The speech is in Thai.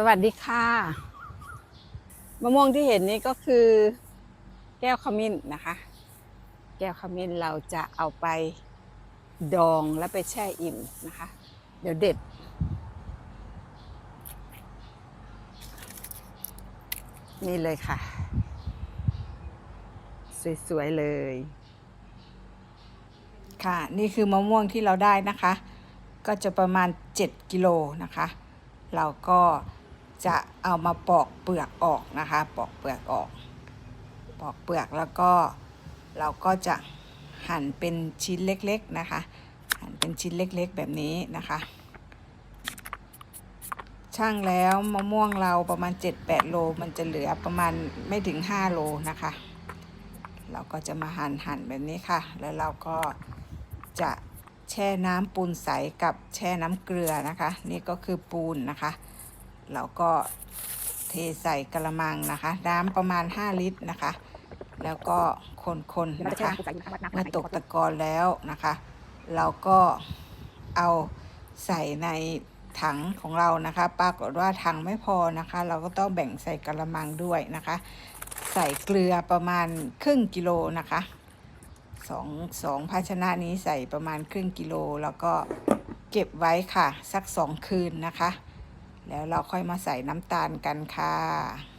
สวัสดีค่ะมะม่วงที่เห็นนี้ก็คือ แก้วขมิ้นนะคะ แก้วขมิ้นเราจะเอาไปดองแล้วไปแช่อิ่มนะคะ เดี๋ยวเด็ด นี่เลยค่ะ สวยๆเลย ค่ะ นี่คือมะม่วงที่เราได้นะคะ ก็จะประมาณ 7 กิโลนะคะ เราก็ จะเอามาปอกเปลือกออกนะคะ ปอกเปลือกออก ปอกเปลือกแล้วก็เราก็จะหั่นเป็นชิ้นเล็กๆนะคะ หั่นเป็นชิ้นเล็กๆแบบนี้นะคะช่างแล้วมะม่วงเราประมาณ 7-8 โล มันจะเหลือประมาณไม่ถึง 5 โลนะคะ เราก็จะมาหั่นหั่นแบบนี้ค่ะ แล้วเราก็จะแช่น้ำปูนใสกับแช่น้ำเกลือนะคะ นี่ก็คือปูนนะคะ เราก็เทใส่กระมังนะคะ น้ำประมาณ 5 ลิตรนะคะ แล้วก็คนๆนะคะเมื่อตกตะกอนแล้วนะคะ เราก็เอาใส่ในถังของเรานะคะ ปรากฏว่าถังไม่พอนะคะ เราก็ต้องแบ่งใส่กระมังด้วยนะคะ ใส่เกลือประมาณครึ่งกิโลนะคะสองสองภาชนะนี้ใส่ประมาณครึ่งกิโล แล้วก็เก็บไว้ค่ะ สักสองคืนนะคะ แล้วเราค่อยมาใส่น้ำตาลกันค่ะ